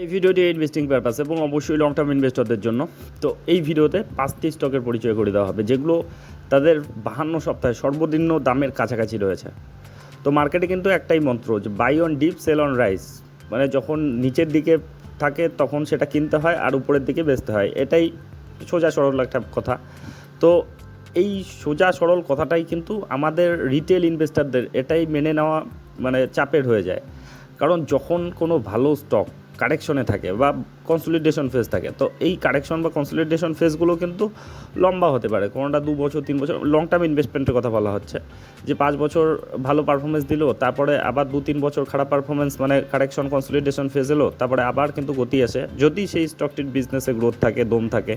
এই ভিডিওটি investing purpose এবং অবশ্যই লং টার্ম ইনভেস্টরদের জন্য। তো এই ভিডিওতে পাঁচটি স্টকের পরিচয় করে দেওয়া হবে, যেগুলো তাদের বাহান্ন সপ্তাহে সর্বনিম্ন দামের কাছাকাছি রয়েছে। তো মার্কেটে কিন্তু একটাই মন্ত্র, যে buy on dip sell on rise মানে যখন নিচের দিকে থাকে তখন সেটা কিনতে হয় আর উপরের দিকে বেচতে হয়। এটাই সোজা সরল একটা কথা। তো এই সোজা সরল কথাটাই কিন্তু আমাদের রিটেল ইনভেস্টরদের এটাই মেনে নেওয়া মানে চাপের হয়ে যায়। কারণ যখন কোনো ভালো স্টক কারেকশনে থাকে বা কনসলিডেশন ফেজ থাকে। তো এই কারেকশন বা কনসলিডেশন ফেজগুলো কিন্তু লম্বা হতে পারে। কোনোটা দু বছর, তিন বছর লং টার্ম ইনভেস্টমেন্টের কথা বলা হচ্ছে। যে পাঁচ বছর ভালো পারফরমেন্স দিল, তারপরে আবার দু, তিন বছর খারাপ পারফরমেন্স মানে কারেকশন কনসলিডেশন ফেজ এলো, তারপরে আবার কিন্তু গতি আসে। যদি সেই স্টকটির বিজনেসে গ্রোথ থাকে, দম থাকে,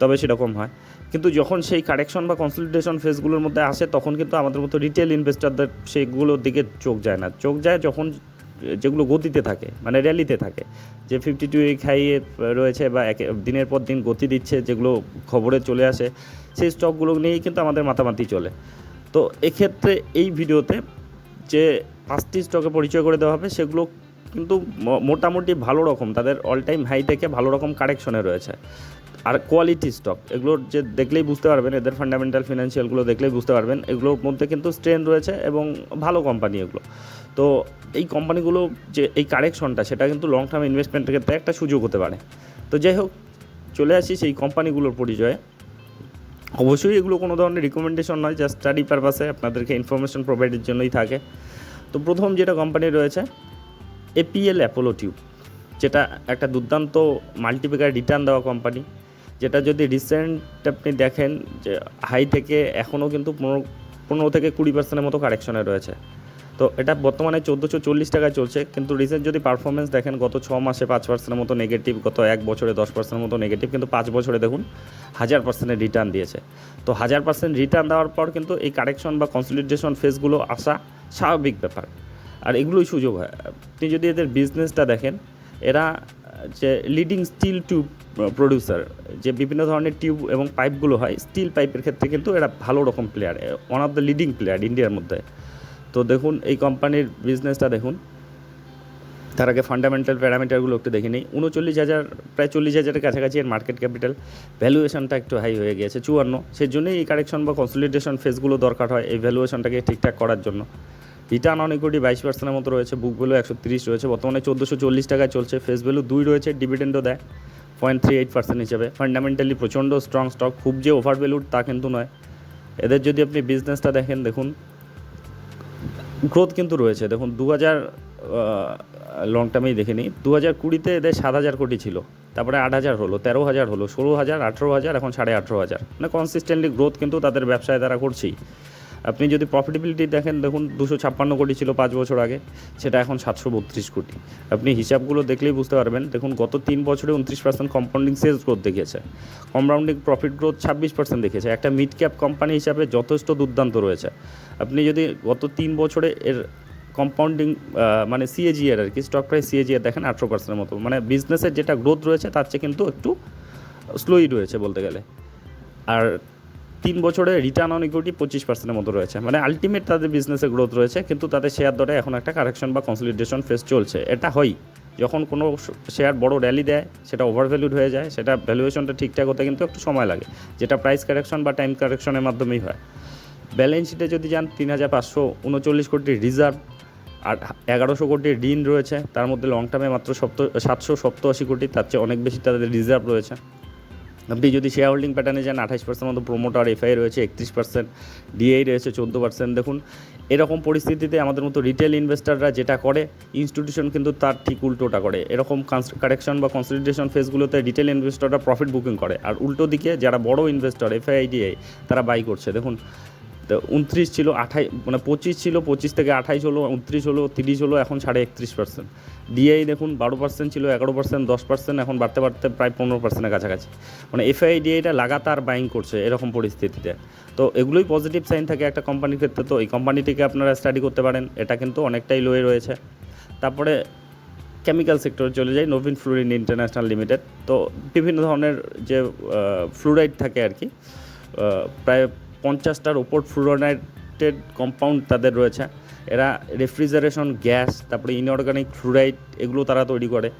তবে সেরকম হয়। কিন্তু যখন সেই কারেকশন বা কনসলিডেশন ফেজগুলোর মধ্যে আসে, তখন কিন্তু আমাদের মতো রিটেল ইনভেস্টরদের সেইগুলোর দিকে চোখ যায় না। চোখ যায় যখন যেগুলো গতিতে থাকে মানে র্যালিতে থাকে, যে ফিফটি টু হাইয়ে রয়েছে বা একে, দিনের পর দিন গতি দিচ্ছে যেগুলো খবরে চলে আসে, সেই স্টকগুলো নিয়েই কিন্তু আমাদের মাতামাতি চলে। তো এক্ষেত্রে এই ভিডিওতে যে পাঁচটি স্টকে পরিচয় করে দেওয়া হবে, সেগুলো কিন্তু মোটামুটি ভালো রকম, তাদের অল টাইম হাই থেকে ভালো রকম কারেকশনে রয়েছে। আর কোয়ালিটি স্টক এগুলোর যে দেখলেই বুঝতে পারবেন, এদের ফান্ডামেন্টাল ফিনান্সিয়ালগুলো দেখলেই বুঝতে পারবেন, এগুলোর মধ্যে কিন্তু স্ট্রেন রয়েছে এবং ভালো কোম্পানি এগুলো। তো এই কোম্পানিগুলো যে, এই কারেকশনটা সেটা কিন্তু লং টার্ম ইনভেস্টমেন্টের ক্ষেত্রে একটা সুযোগ হতে পারে। তো যাই হোক, চলে আসি সেই কোম্পানিগুলোর পরিচয়ে। অবশ্যই এগুলো কোনো ধরনের রিকমেন্ডেশন নয় জাস্ট স্টাডি পারপাসে আপনাদেরকে ইনফরমেশন প্রোভাইডের জন্যই থাকে। তো প্রথম যেটা কোম্পানি রয়েছে এপিএল অ্যাপোলো টিউব যেটা একটা দুর্দান্ত মাল্টিপ্যাকার রিটার্ন দেওয়া কোম্পানি যেটা যদি রিসেন্ট আপনি দেখেন যে হাই থেকে এখনও কিন্তু পনেরো পনেরো থেকে কুড়ি পার্সেন্টের মতো কারেকশনে রয়েছে। তো এটা বর্তমানে চোদ্দোশো চল্লিশ টাকায় চলছে, কিন্তু রিসেন্ট যদি পারফরমেন্স দেখেন, গত ছ মাসে পাঁচ পার্সেন্টের মতো নেগেটিভ গত এক বছরে দশ পার্সেন্টের মতো নেগেটিভ কিন্তু পাঁচ বছরে দেখুন, হাজার পার্সেন্টের রিটার্ন দিয়েছে। তো হাজার পার্সেন্ট রিটার্ন দেওয়ার পর কিন্তু এই কারেকশন বা কনসলিডেশন ফেসগুলো আসা স্বাভাবিক ব্যাপার। আর এগুলোই সুযোগ হয়। আপনি যদি এদের বিজনেসটা দেখেন, এরা যে লিডিং স্টিল টিউব প্রডিউসার যে বিভিন্ন ধরনের টিউব এবং পাইপগুলো হয় স্টিল পাইপের ক্ষেত্রে কিন্তু এরা ভালো রকম player one of the leading player ইন্ডিয়ার মধ্যে। তো দেখুন, এই কোম্পানির বিজনেসটা দেখুন। তার আগে ফান্ডামেন্টাল প্যারামিটারগুলো একটু দেখে নিই। উনচল্লিশ হাজার, প্রায় চল্লিশ হাজারের কাছাকাছি এর মার্কেট ক্যাপিটাল ভ্যালুয়েশনটা একটু হাই হয়ে গিয়েছে, চুয়ান্ন। সেই জন্যই এই কারেকশন বা কনসলিডেশন ফেজগুলো দরকার হয়, এই ভ্যালুয়েশনটাকে ঠিকঠাক করার জন্য। রিটার্ন অন ইকুইটি বাইশ পার্সেন্টের মতো রয়েছে বুক ভ্যালু একশো তিরিশ রয়েছে, বর্তমানে চোদ্দোশো চল্লিশ টাকায় চলছে ফেস ভ্যালু দুই রয়েছে ডিভিডেন্ডও দেয় পয়েন্ট থ্রি এইট পার্সেন্ট হিসেবে। ফান্ডামেন্টালি প্রচণ্ড স্ট্রং স্টক খুব যে ওভার ভ্যালুড তা কিন্তু নয়। এদের যদি আপনি বিজনেসটা দেখেন, দেখুন গ্রোথ কিন্তু রয়েছে। দেখুন দু হাজার লং টার্মেই দেখে নিই। দু হাজার কুড়িতে এদের সাত হাজার কোটি ছিল, তারপরে আট হাজার হলো, তেরো হাজার হলো, ষোলো হাজার, আঠেরো হাজার, এখন সাড়ে আঠেরো হাজার। মানে কনসিস্টেন্টলি গ্রোথ কিন্তু তাদের ব্যবসায় তারা করছেই। আপনি যদি প্রফিটেবিলিটি দেখেন, দেখুন, দুশো ছাপ্পান্ন কোটি ছিল পাঁচ বছর আগে, সেটা এখন সাতশো বত্রিশ কোটি। আপনি হিসাবগুলো দেখলেই বুঝতে পারবেন, দেখুন, গত তিন বছরে উনত্রিশ পার্সেন্ট কম্পাউন্ডিং সেলস গ্রোথ দেখিয়েছে। কম্পাউন্ডিং প্রফিট গ্রোথ ছাব্বিশ পার্সেন্ট দেখেছে একটা মিড ক্যাপ কোম্পানি হিসাবে যথেষ্ট দুর্দান্ত রয়েছে। আপনি যদি গত তিন বছরে এর কম্পাউন্ডিং মানে সিএজিআর আর কি স্টক প্রাইস সিএজিআর দেখেন আঠেরো পার্সেন্টের মতো। মানে বিজনেসের যেটা গ্রোথ রয়েছে, তার চেয়ে কিন্তু একটু স্লোই রয়েছে বলতে গেলে। আর তিন বছরে রিটার্ন অন ইকুইটি পঁচিশ পার্সেন্টের মতো রয়েছে। মানে আলটিমেট তাদের বিজনেসে গ্রোথ রয়েছে, কিন্তু তাদের শেয়ার দরে এখন একটা কারেকশন বা কনসলিডেশন ফেস চলছে। এটা হয়। যখন কোনো শেয়ার বড় র্যালি দেয়, সেটা ওভার ভ্যালুড হয়ে যায়, সেটা ভ্যালুয়েশনটা ঠিকঠাক হতে কিন্তু একটু সময় লাগে, যেটা প্রাইস কারেকশন বা টাইম কারেকশনের মাধ্যমেই হয়। ব্যালেন্স শিটে যদি যান, তিন হাজার পাঁচশো উনচল্লিশ কোটি রিজার্ভ আর এগারোশো কোটি ঋণ রয়েছে, তার মধ্যে লং টার্মে মাত্র সপ্ত, সাতশো সপ্তআশি কোটি, তার চেয়ে অনেক বেশি তাদের রিজার্ভ রয়েছে। আপনি যদি শেয়ার হোল্ডিং প্যাটার্নে যান আঠাশ পার্সেন্ট মতো প্রোমোটার এফআই রয়েছে, একত্রিশ পার্সেন্ট ডিআই রয়েছে, চোদ্দ পার্সেন্ট দেখুন, এরকম পরিস্থিতিতে আমাদের মতো রিটেল ইনভেস্টাররা যেটা করে ইনস্টিটিউশন কিন্তু তার ঠিক উল্টোটা করে। এরকম কারেকশন বা কনসলিডেশন ফেসগুলোতে রিটেল ইনভেস্টররা প্রফিট বুকিং করে। আর উল্টো দিকে, যারা বড় ইনভেস্টর এফআইডিআই তারা বাই করছে। দেখুন তো উনত্রিশ ছিল আঠাই মানে পঁচিশ ছিল, পঁচিশ থেকে আঠাইশ হলো, উনত্রিশ হলো, তিরিশ হলো, এখন সাড়ে একত্রিশ পার্সেন্ট ডিআই দেখুন, বারো পার্সেন্ট ছিল, এগারো পার্সেন্ট দশ পার্সেন্ট এখন বাড়তে বাড়তে প্রায় পনেরো পার্সেন্টের কাছাকাছি। মানে এফআই ডিআইটা লাগাতার বাইং করছে এরকম পরিস্থিতিতে। তো এগুলোই পজিটিভ সাইন থাকে একটা কোম্পানির ক্ষেত্রে। তো এই কোম্পানিটিকে আপনারা স্টাডি করতে পারেন। এটা কিন্তু অনেকটাই লোয়ে রয়েছে। তারপরে কেমিক্যাল সেক্টরে চলে যাই নবীন ফ্লুরিন ইন্টারন্যাশনাল লিমিটেড তো বিভিন্ন ধরনের যে ফ্লুরাইড থাকে আর কি প্রায় পঞ্চাশটার ওপর ফ্লুরাইডেড কম্পাউন্ড তাদের রয়েছে। এরা রেফ্রিজারেশন গ্যাস তারপরে ইনঅর্গানিক ফ্লুরাইড এগুলো তারা তৈরি করে।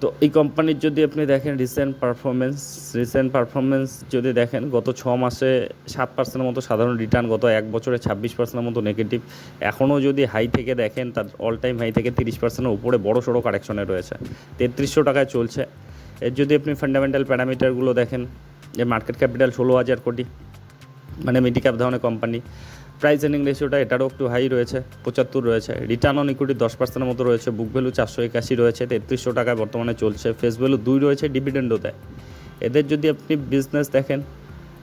তো এই কোম্পানির যদি আপনি দেখেন রিসেন্ট পারফরমেন্স রিসেন্ট পারফরমেন্স যদি দেখেন, গত ছ মাসে সাত পার্সেন্টের মতো সাধারণ রিটার্ন গত এক বছরে ছাব্বিশ পার্সেন্টের মতো নেগেটিভ এখনও যদি হাই থেকে দেখেন, তার অল টাইম হাই থেকে তিরিশ পার্সেন্টের উপরে বড় সড়ো কারেকশনে রয়েছে। তেত্রিশশো টাকায় চলছে। এর যদি আপনি ফান্ডামেন্টাল প্যারামিটারগুলো দেখেন, যে মার্কেট ক্যাপিটাল ষোলো হাজার কোটি মানে মিডি ক্যাপ ধরনের কোম্পানি প্রাইস এর্নিং রেশিওটা এটারও একটু হাই রয়েছে, পঁচাত্তর রয়েছে। রিটার্ন অন ইকুইটি দশ পার্সেন্টের মতো রয়েছে বুক ভ্যালু চারশো একাশি রয়েছে, তেত্রিশশো টাকায় বর্তমানে চলছে। ফেস ভ্যালু দুই রয়েছে ডিভিডেন্ডও দেয়। এদের যদি আপনি বিজনেস দেখেন,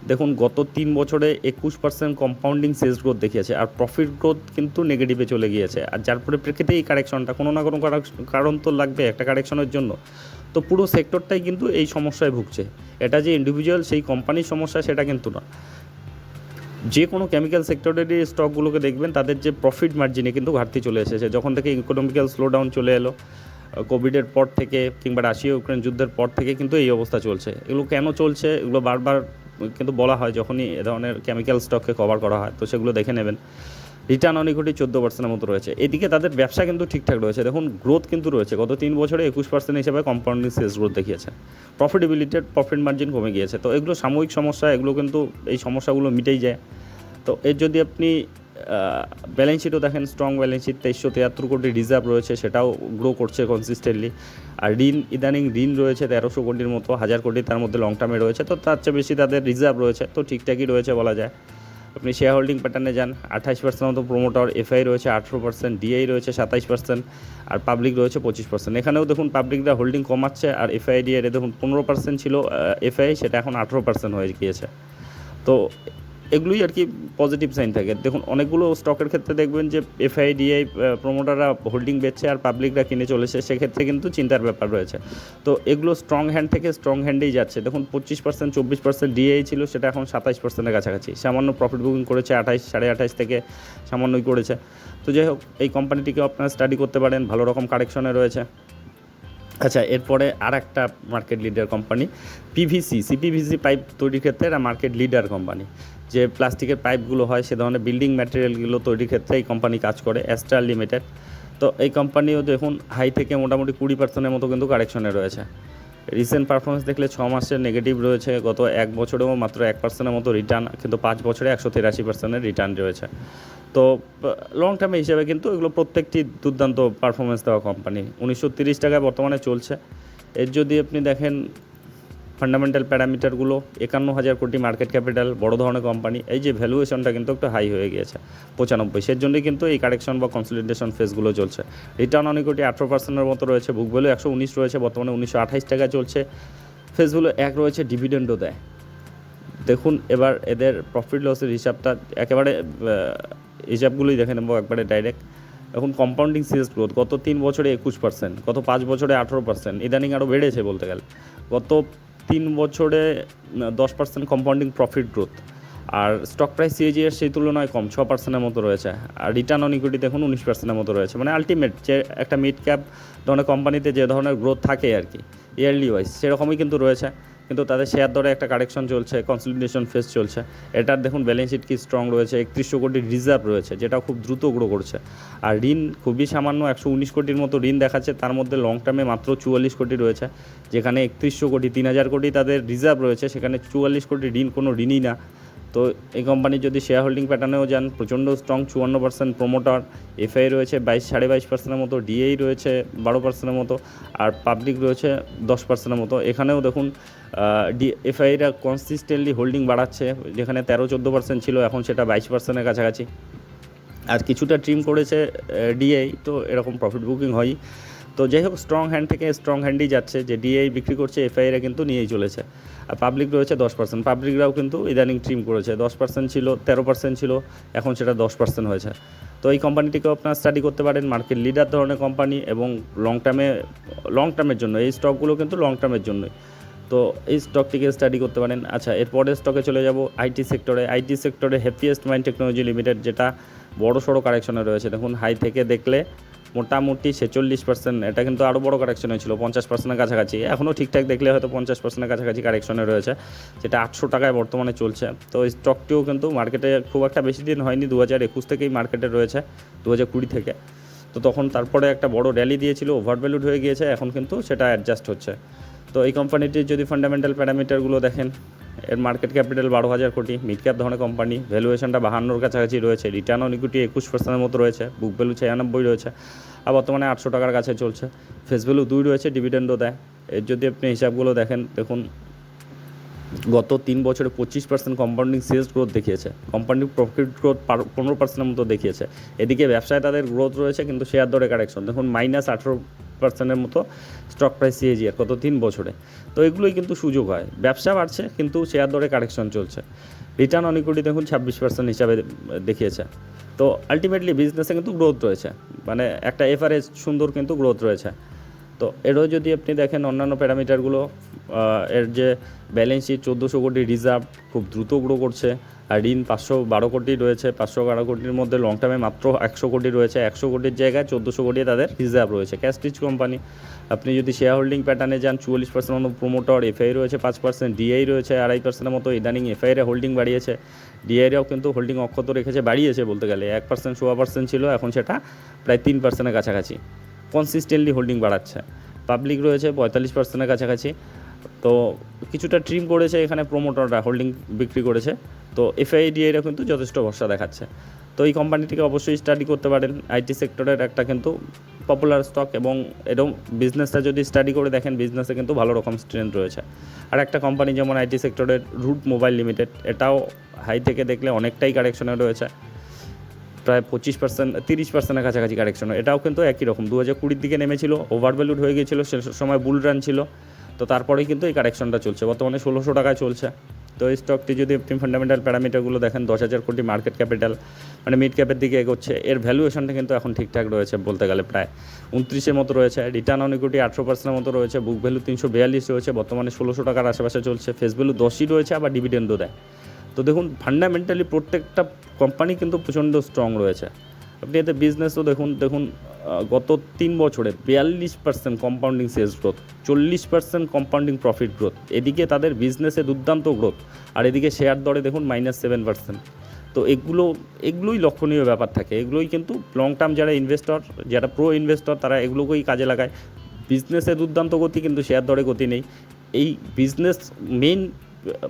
দেখুন গত তিন বছরে একুশ পার্সেন্ট কম্পাউন্ডিং সেলস গ্রোথ দেখিয়েছে, আর প্রফিট গ্রোথ কিন্তু নেগেটিভে চলে গিয়েছে। আর যার পরিপ্রেক্ষিতে এই কারেকশনটা কোনো না কোনো কারণ তো লাগবে একটা কারেকশনের জন্য। তো পুরো সেক্টরটাই কিন্তু এই সমস্যায় ভুগছে। এটা যে ইন্ডিভিজুয়াল সেই কোম্পানির সমস্যা, সেটা কিন্তু না। যে কোনো কেমিক্যাল সেক্টরেরই স্টকগুলোকে দেখবেন, তাদের যে প্রফিট মার্জিনে কিন্তু ঘাটতি চলে এসেছে। যখন থেকে ইকোনমিক্যাল স্লোডাউন চলে এলো কোভিডের পর থেকে কিংবা রাশিয়া ইউক্রেন যুদ্ধের পর থেকে কিন্তু এই অবস্থা চলছে। এগুলো কেন চলছে? এগুলো বারবার কিন্তু বলা হয়, যখনই এ ধরনের কেমিক্যাল স্টককে কভার করা হয়, তো সেগুলো দেখে নেবেন। রিটার্ন অন ইকুইটি চোদ্দ পার্সেন্টের মতো রয়েছে। এদিকে তাদের ব্যবসা কিন্তু ঠিকঠাক রয়েছে। দেখুন গ্রোথ কিন্তু রয়েছে। গত তিন বছরে একুশ পার্সেন্ট হিসেবে কম্পাউন্ডিং সেলস গ্রোথ দেখিয়েছে। প্রফিটেবিলিটির প্রফিট মার্জিন কমে গিয়েছে। তো এগুলো সাময়িক সমস্যা, এগুলো কিন্তু এই সমস্যাগুলো মিটেই যায়। তো এর যদি আপনি ব্যালেন্স শিটও দেখেন স্ট্রং ব্যালেন্স শিট তেইশশো তিয়াত্তর কোটি রিজার্ভ রয়েছে, সেটাও গ্রো করছে কনসিস্টেন্টলি আর ঋণ, ইদানিং ঋণ রয়েছে তেরোশো কোটির মতো, হাজার কোটি তার মধ্যে লং টার্মে রয়েছে। তো তার চেয়ে বেশি তাদের রিজার্ভ রয়েছে। তো ঠিকঠাকই রয়েছে বলা যায়। আপনি শেয়ার হোল্ডিং প্যাটার্নে যান আঠাশ পার্সেন্ট মতো প্রোমোটার এফআই রয়েছে আঠেরো পার্সেন্ট ডিআই রয়েছে সাতাইশ পার্সেন্ট আর পাবলিক রয়েছে পঁচিশ পার্সেন্ট এখানেও দেখুন পাবলিকরা হোল্ডিং কমাচ্ছে, আর এফআই ডিআই দেখুন পনেরো পার্সেন্ট ছিল এফআই সেটা এখন আঠেরো পার্সেন্ট হয়ে গিয়েছে। তো এগুলোই আর কি পজিটিভ সাইন থাকে। দেখুন, অনেকগুলো স্টকের ক্ষেত্রে দেখবেন যে এফআই ডিআই প্রমোটাররা হোল্ডিং বেচছে আর পাবলিকরা কিনে চলেছে, সেক্ষেত্রে কিন্তু চিন্তার ব্যাপার রয়েছে। তো এগুলো স্ট্রং হ্যান্ড থেকে স্ট্রং হ্যান্ডেই যাচ্ছে। দেখুন, পঁচিশ পার্সেন্ট চব্বিশ পার্সেন্ট ডিআই ছিল, সেটা এখন সাতাইশ পার্সেন্টের কাছাকাছি। সামান্য প্রফিট বুকিং করেছে আঠাইশ, সাড়ে আঠাইশ থেকে সামান্যই করেছে। তো যাই হোক, এই কোম্পানিটিকে আপনারা স্টাডি করতে পারেন, ভালো রকম কারেকশনে রয়েছে। আচ্ছা এরপরে আর একটা market leader company PVC CPVC pipe তৈরির ক্ষেত্রে এরা মার্কেট লিডার কোম্পানি যে প্লাস্টিকের পাইপগুলো হয়, সে ধরনের বিল্ডিং ম্যাটেরিয়ালগুলো তৈরির ক্ষেত্রে এই কোম্পানি কাজ করে অ্যাস্ট্রাল লিমিটেড তো এই কোম্পানিও দেখুন হাই থেকে মোটামুটি কুড়ি পার্সেন্টের মতো কিন্তু কারেকশনে রয়েছে। রিসেন্ট পারফরমেন্স দেখলে ছ মাসের নেগেটিভ রয়েছে, গত এক বছরেও মাত্র এক পার্সেন্টের মতো রিটার্ন কিন্তু পাঁচ বছরে একশো তিরাশি পার্সেন্টের রিটার্ন রয়েছে। তো লং টার্মে হিসেবে কিন্তু এগুলো প্রত্যেকটি দুর্দান্ত পারফরমেন্স দেওয়া কোম্পানি উনিশশো তিরিশ টাকায় বর্তমানে চলছে। এর যদি আপনি দেখেন ফান্ডামেন্টাল প্যারামিটারগুলো একান্ন হাজার কোটি মার্কেট ক্যাপিটাল বড় ধরনের কোম্পানি এই যে ভ্যালুয়েশনটা কিন্তু একটু হাই হয়ে গিয়েছে, পঁচানব্বই। সের জন্যই কিন্তু এই কারেকশন বা কনসলিডেশন ফেসগুলো চলছে। রিটার্ন অন ইকুইটি আঠেরো পার্সেন্টের মতো রয়েছে বুক ভ্যালু একশো উনিশ রয়েছে, বর্তমানে উনিশশো আঠাইশ টাকা চলছে। ফেসগুলো এক রয়েছে ডিভিডেন্ডও দেয়। দেখুন, এবার এদের প্রফিট লসের হিসাবটা একেবারে হিসাবগুলোই দেখে নেব একবারে ডাইরেক্ট এখন কম্পাউন্ডিং সেলস গ্রোথ গত তিন বছরে একুশ পার্সেন্ট গত পাঁচ বছরে আঠেরো পার্সেন্ট ইদানিং আরও বেড়েছে বলতে গেলে। গত তিন বছরে দশ পার্সেন্ট কম্পাউন্ডিং প্রফিট গ্রোথ আর স্টক প্রাইস সিএজিএর সেই তুলনায় কম, ছ পার্সেন্টের মতো রয়েছে। আর রিটার্ন অন ইকুইটি দেখুন উনিশ পার্সেন্টের মতো রয়েছে। মানে আলটিমেট যে একটা মিড ক্যাপ ধরনের কোম্পানিতে যে ধরনের গ্রোথ থাকে আর কি ইয়ারলি ওয়াইজ সেরকমই কিন্তু রয়েছে। কিন্তু তাদের শেয়ার দরে একটা কারেকশন চলছে কনসলিডেশন ফেস চলছে। এটার দেখুন ব্যালেন্স শিট কি স্ট্রং রয়েছে, একত্রিশশো কোটি রিজার্ভ রয়েছে যেটা খুব দ্রুত গ্রো করছে। আর ঋণ খুবই সামান্য, একশো উনিশ কোটির মতো ঋণ দেখাচ্ছে, তার মধ্যে লং টার্মে মাত্র চুয়াল্লিশ কোটি রয়েছে, যেখানে একত্রিশশো কোটি, তিন হাজার কোটি তাদের রিজার্ভ রয়েছে, সেখানে চুয়াল্লিশ কোটি ঋণ, কোনো ঋণই না। তো এই কোম্পানির যদি শেয়ার হোল্ডিং প্যাটার্নেও যান, প্রচণ্ড স্ট্রং চুয়ান্ন পার্সেন্ট প্রোমোটার এফআই রয়েছে বাইশ, সাড়ে বাইশ পার্সেন্টের মতো ডিএই রয়েছে বারো পার্সেন্টের মতো, আর পাবলিক রয়েছে দশ পার্সেন্টের মতো। এখানেও দেখুন এফআইরা কনসিস্টেন্টলি হোল্ডিং বাড়াচ্ছে, যেখানে তেরো, চোদ্দ পার্সেন্ট ছিল, এখন সেটা বাইশ পার্সেন্টের কাছাকাছি। আর কিছুটা ট্রিম করেছে ডিআই তো এরকম প্রফিট বুকিং হয় তো যাই হোক স্ট্রং হ্যান্ড থেকে স্ট্রং হ্যান্ডই যাচ্ছে, যে ডিআই বিক্রি করছে এফআইরা কিন্তু নিয়েই চলেছে। আর পাবলিক রয়েছে দশ পার্সেন্ট পাবলিকরাও কিন্তু ইদানিং ট্রিম করেছে, দশ পার্সেন্ট ছিল, তেরো পার্সেন্ট ছিল, এখন সেটা দশ পার্সেন্ট হয়েছে। তো এই কোম্পানিটিকেও আপনার স্টাডি করতে পারেন মার্কেট লিডার ধরনের কোম্পানি এবং লং টার্মে লং টার্মের জন্য, এই স্টকগুলো কিন্তু লং টার্মের জন্যই। তো এই স্টকটিকে স্টাডি করতে পারেন। আচ্ছা এরপরের স্টকে চলে যাব আইটি সেক্টরে আইটি সেক্টরে হ্যাপিয়েস্ট মাইন্ড টেকনোলজি লিমিটেড যেটা বড় সড়ো কারেকশনে রয়েছে। দেখুন হাই থেকে দেখলে মোটামুটি ছেচল্লিশ পার্সেন্ট এটা কিন্তু আরও বড় কারেকশন হয়েছিল পঞ্চাশ পার্সেন্টের কাছাকাছি। এখনও ঠিকঠাক দেখলে হয়তো পঞ্চাশ পার্সেন্টের কাছাকাছি কারেকশনে রয়েছে, যেটা আটশো টাকায় বর্তমানে চলছে। তো এই স্টকটিও কিন্তু মার্কেটে খুব একটা বেশি দিন হয়নি দু হাজার একুশ থেকেই মার্কেটে রয়েছে দু হাজার কুড়ি থেকে। তো তখন তারপরে একটা বড় র্যালি দিয়েছিল ওভার ভ্যালুড হয়ে গিয়েছে, এখন কিন্তু সেটা অ্যাডজাস্ট হচ্ছে। তো এই কোম্পানিটির যদি ফান্ডামেন্টাল প্যারামিটারগুলো দেখেন, এর মার্কেট ক্যাপিটাল বারো হাজার কোটি মিড ক্যাপ ধরনের কোম্পানি ভ্যালুয়েশনটা বাহান্নর কাছাকাছি রয়েছে রিটার্ন অন ইকুইটি একুশ পার্সেন্টের মতো রয়েছে বুক ভ্যালু ছিয়ানব্বই রয়েছে, আর বর্তমানে আটশো টাকার কাছে চলছে। ফেস ভ্যালু দুই রয়েছে ডিভিডেন্ডও দেয়। এর যদি আপনি হিসাবগুলো দেখেন, দেখুন, গত তিন বছরে পঁচিশ পার্সেন্ট কম্পাউন্ডিং সেলস গ্রোথ দেখিয়েছে। কোম্পানি প্রফিট গ্রোথ পনেরো পার্সেন্টের মতো দেখিয়েছে। এদিকে ব্যবসায় তাদের গ্রোথ রয়েছে, কিন্তু শেয়ার দরে কারেকশন দেখুন মাইনাস আঠেরো পার্সেন্টের মতো স্টক প্রাইস সিএজিআর গত তিন বছরে। তো এগুলোই কিন্তু সুযোগ হয়। ব্যবসা বাড়ছে, কিন্তু শেয়ার দরে কারেকশন চলছে। রিটার্ন অন দেখুন ছাব্বিশ পার্সেন্ট হিসাবে দেখিয়েছে। তো আলটিমেটলি বিজনেসে কিন্তু গ্রোথ রয়েছে। মানে একটা এভারেজ সুন্দর কিন্তু গ্রোথ রয়েছে। তো এরও যদি আপনি দেখেন অন্যান্য প্যারামিটারগুলো এর যে ব্যালেন্স শিট চোদ্দোশো কোটি রিজার্ভ খুব দ্রুত গ্রো করছে। আর ঋণ পাঁচশো বারো কোটি রয়েছে, পাঁচশো বারো কোটির মধ্যে লং টার্মে মাত্র একশো কোটি রয়েছে। একশো কোটির জায়গায় চোদ্দোশো কোটি তাদের রিজার্ভ রয়েছে। ক্যাশ রিচ কোম্পানি আপনি যদি শেয়ার হোল্ডিং প্যাটার্নে যান, চুয়াল্লিশ পার্সেন্ট মতো প্রোমোটর এফআই রয়েছে পাঁচ পার্সেন্ট ডিআই রয়েছে আড়াই পার্সেন্টের মতো ইদানিং এফআইরে হোল্ডিং বাড়িয়েছে। ডিআইরাও কিন্তু হোল্ডিং অক্ষত রেখেছে, বাড়িয়েছে বলতে গেলে। এক পার্সেন্ট সোয়া পার্সেন্ট ছিল, এখন সেটা প্রায় তিন পার্সেন্টের কাছাকাছি। কনসিস্টেন্টলি হোল্ডিং বাড়াচ্ছে। পাবলিক রয়েছে পঁয়তাল্লিশ পার্সেন্টের কাছাকাছি। তো কিছুটা ট্রিম করেছে এখানে প্রোমোটররা হোল্ডিং বিক্রি করেছে। তো এফআইডিআইরা কিন্তু যথেষ্ট ভরসা দেখাচ্ছে। তো এই কোম্পানিটিকে অবশ্যই স্টাডি করতে পারেন। আইটি সেক্টরের একটা কিন্তু পপুলার স্টক এবং এরকম বিজনেসটা যদি স্টাডি করে দেখেন বিজনেসে কিন্তু ভালো রকম স্ট্রেন্থ রয়েছে। আর একটা কোম্পানি যেমন আইটি সেক্টরের রুট মোবাইল লিমিটেড এটাও হাই থেকে দেখলে অনেকটাই কারেকশনে রয়েছে। প্রায় পঁচিশ পার্সেন্ট তিরিশ পার্সেন্টের কাছাকাছি কারেকশন এটাও কিন্তু একই রকম। দু হাজার কুড়ির দিকে নেমেছিল ওভার ভ্যালুড হয়ে গিয়েছিল। সে সময় বুল রান ছিল। তো তারপরেই কিন্তু এই কারেকশনটা চলছে। বর্তমানে ষোলোশো টাকায় চলছে। তো এই স্টকটি যদি আপনি ফান্ডামেন্টাল প্যারামিটারগুলো দেখেন, দশ হাজার কোটি মার্কেট ক্যাপিটাল মানে মিড ক্যাপের দিকে এগোচ্ছে, এর ভ্যালুয়েশনটা কিন্তু এখন ঠিকঠাক রয়েছে বলতে গেলে প্রায় উনত্রিশের মতো রয়েছে। রিটার্ন অন ইকুইটি আটশো পার্সেন্টের মতো রয়েছে বুক ভ্যালু তিনশো বিয়াল্লিশ রয়েছে, বর্তমানে ষোলোশো টাকার আশেপাশে চলছে। ফেস ভ্যালু দশই রয়েছে, আবার ডিভিডেন্ডও দেয়। তো দেখুন ফান্ডামেন্টালি প্রত্যেকটা কোম্পানি কিন্তু প্রচণ্ড স্ট্রং রয়েছে। আপনি এতে বিজনেসও দেখুন দেখুন গত তিন বছরে বিয়াল্লিশ পার্সেন্ট কম্পাউন্ডিং সেলস গ্রোথ চল্লিশ পার্সেন্ট কম্পাউন্ডিং প্রফিট গ্রোথ এদিকে তাদের বিজনেসে দুর্দান্ত গ্রোথ আর এদিকে শেয়ার দরে দেখুন মাইনাস সেভেন পার্সেন্ট তো এগুলো, এগুলোই লক্ষণীয় ব্যাপার থাকে। এগুলোই কিন্তু লং টার্ম যারা ইনভেস্টর যারা প্রো ইনভেস্টর তারা এগুলোকেই কাজে লাগায়। বিজনেসে দুর্দান্ত গতি, কিন্তু শেয়ার দরে গতি নেই। এই বিজনেস মেইন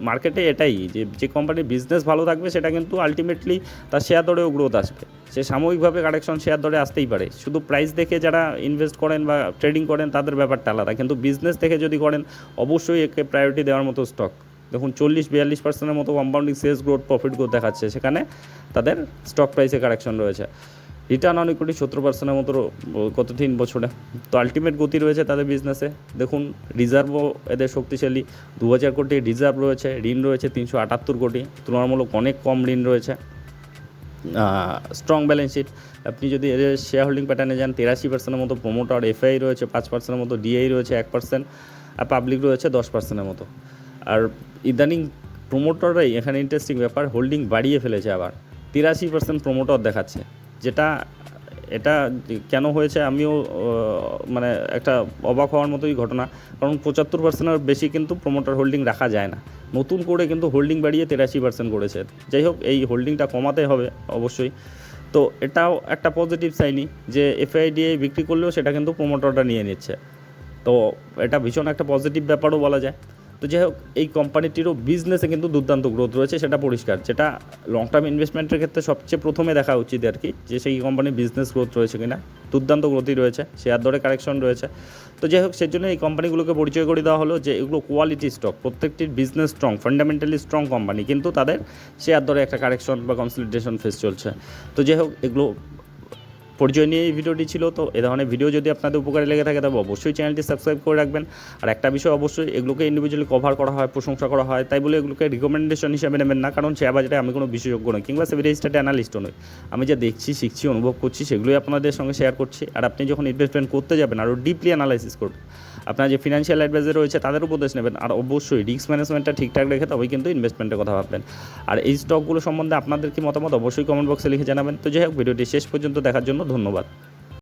মার্কেটে এটাই যে যে কোম্পানির বিজনেস ভালো থাকবে, সেটা কিন্তু আলটিমেটলি তার শেয়ার দরেও গ্রোথ আসবে। সে সাময়িকভাবে কারেকশন শেয়ার দরে আসতেই পারে। শুধু প্রাইস দেখে যারা ইনভেস্ট করেন বা ট্রেডিং করেন, তাদের ব্যাপারটা আলাদা। কিন্তু বিজনেস দেখে যদি করেন, অবশ্যই একে প্রায়োরিটি দেওয়ার মতো স্টক দেখুন, চল্লিশ, বিয়াল্লিশ পার্সেন্টের মতো compounding sales growth profit growth দেখাচ্ছে। সেখানে তাদের স্টক প্রাইসে কারেকশন রয়েছে। রিটার্ন অন ইকুইটি সত্তর পার্সেন্টের মতো গত তিন বছরে। তো আলটিমেট গতি রয়েছে তাদের বিজনেসে দেখুন রিজার্ভও এদের শক্তিশালী। দু হাজার কোটি রিজার্ভ রয়েছে, ঋণ রয়েছে তিনশো আটাত্তর কোটি। তুলনামূলক অনেক কম ঋণ রয়েছে। স্ট্রং ব্যালেন্স শিট আপনি যদি এদের শেয়ার হোল্ডিং প্যাটার্নে যান, তেরাশি পার্সেন্টের মতো প্রোমোটার এফআই রয়েছে, পাঁচ পার্সেন্টের মতো ডিআই রয়েছে, এক পার্সেন্ট আর পাবলিক রয়েছে, দশ পার্সেন্টের মতো। আর ইদানিং প্রোমোটররাই এখানে ইন্টারেস্টিং ব্যাপার হোল্ডিং বাড়িয়ে ফেলেছে আবার। তিরাশি পার্সেন্ট প্রোমোটর দেখাচ্ছে। যেটা, এটা কেন হয়েছে আমিও মানে একটা অবাক হওয়ার মতোই ঘটনা। কারণ পঁচাত্তর পার্সেন্টের বেশি কিন্তু প্রমোটার হোল্ডিং রাখা যায় না। নতুন করে কিন্তু হোল্ডিং বাড়িয়ে তেরাশি পার্সেন্ট করেছে। যাই হোক, এই হোল্ডিংটা কমাতে হবে অবশ্যই। তো এটাও একটা পজিটিভ সাইনই যে এফআইডিআই বিক্রি করলেও সেটা কিন্তু প্রমোটারটা নিয়ে নিচ্ছে। তো এটা ভীষণ একটা পজিটিভ ব্যাপারও বলা যায়। তো যাই হোক, এই কোম্পানিটিরও বিজনেসে কিন্তু দুর্দান্ত গ্রোথ রয়েছে, সেটা পরিষ্কার। যেটা লং টার্ম ইনভেস্টমেন্টের ক্ষেত্রে সবচেয়ে প্রথমে দেখা উচিত আর কি, যে সেই কোম্পানির বিজনেস গ্রোথ রয়েছে কিনা। দুর্দান্ত গ্রোথই রয়েছে শেয়ার দরে কারেকশন রয়েছে। তো যাই হোক সেজন্য এই কোম্পানিগুলোকে পরিচয় করে দেওয়া হলো যে এগুলো কোয়ালিটি স্টক প্রত্যেকটির business strong fundamentally strong company কিন্তু তাদের শেয়ার দরে একটা কারেকশন বা কনসলিডেশন ফেস চলছে। তো যাই হোক, এগুলো পরিচয় নিয়ে এই ভিডিওটি ছিল, তো এ ধরনের ভিডিও যদি আপনাদের উপকারে লেগে থাকে, তবে অবশ্যই চ্যানেলটি সাবস্ক্রাইব করে রাখবেন। আর একটা বিষয় অবশ্যই, এগুলোকে ইন্ডিভিজুয়ালি কভার করা হয়, প্রশংসা করা হয়, তাই বলে এগুলোকে রিকমেন্ডেশন হিসাবে নেবেন না, কারণ শেয়ার বাজারে আমি কোনো বিশেষজ্ঞ নই, কিংবা সেভি রেজিস্টার্ড অ্যানালিস্টও নই। আমি যা দেখছি, শিখছি, অনুভব করছি, সেগুলোই আপনাদের সঙ্গে শেয়ার করছি। আর আপনি যখন ইনভেস্টমেন্ট করতে যাবেন, আরও ডিপলি অ্যানালাইসিস করবেন। আপনার যে ফিনান্সিয়াল অ্যাডভাইজার রয়েছে, তাদের উপদেশ নেবেন। আর অবশ্যই রিস্ক ম্যানেজমেন্টটা ঠিকঠাক রেখে তবেই কিন্তু ইনভেস্টমেন্টের কথা ভাববেন। আর এই স্টকগুলো সম্বন্ধে আপনাদের কি মতামত, অবশ্যই কমেন্ট বক্সে লিখে জানাবেন। তো যাই হোক, ভিডিওটি শেষ পর্যন্ত দেখার জন্য ধন্যবাদ।